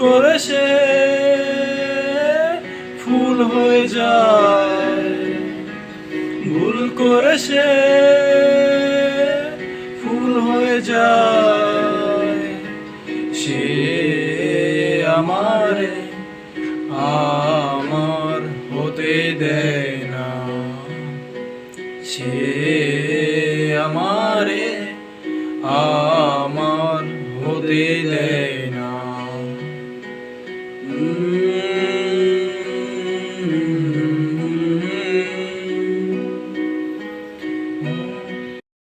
ভুল করেছে, ফুল হয়ে যায়। ভুল করে সে ফুল হয়ে যায়। সে আমারে আমার হতে দেয় না। সে আমারে আমার হতে দেয় না।